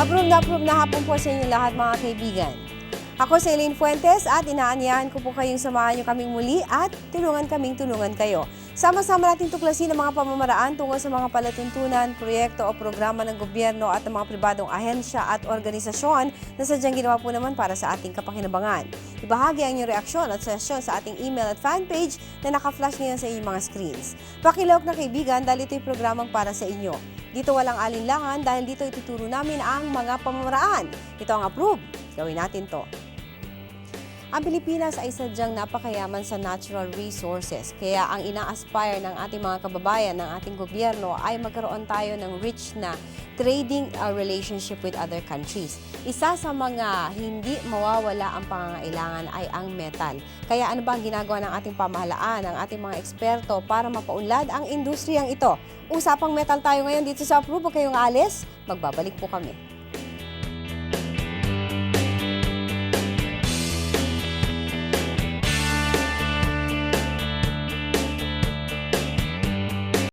Approve na approve na hapon po sa inyo lahat mga kaibigan. Ako si Elaine Fuentes at inaanyahan ko po kayong samahan nyo kaming muli at tulungan kaming tulungan kayo. Sama-sama natin tuklasin ang mga pamamaraan tungkol sa mga palatuntunan, proyekto o programa ng gobyerno at ng mga pribadong ahensya at organisasyon na sadyang ginawa po naman para sa ating kapakinabangan. Ibahagi ang inyong reaksyon at sesyon sa ating email at fanpage na naka-flash ngayon sa inyong mga screens. Pakilawak na kaibigan dahil ito'y programang para sa inyo. Dito walang alinlangan dahil dito ituturo namin ang mga pamamaraan. Ito ang approve. Gawin natin to. Ang Pilipinas ay sadyang napakayaman sa natural resources. Kaya ang ina-aspire ng ating mga kababayan, ng ating gobyerno ay magkaroon tayo ng rich na trading uh, relationship with other countries. Isa sa mga hindi mawawala ang pangangailangan ay ang metal. Kaya ano ba ang ginagawa ng ating pamahalaan, ng ating mga eksperto para mapaunlad ang industriyang ito? Usapang metal tayo ngayon dito sa. Huwag kayong alis. Magbabalik po kami.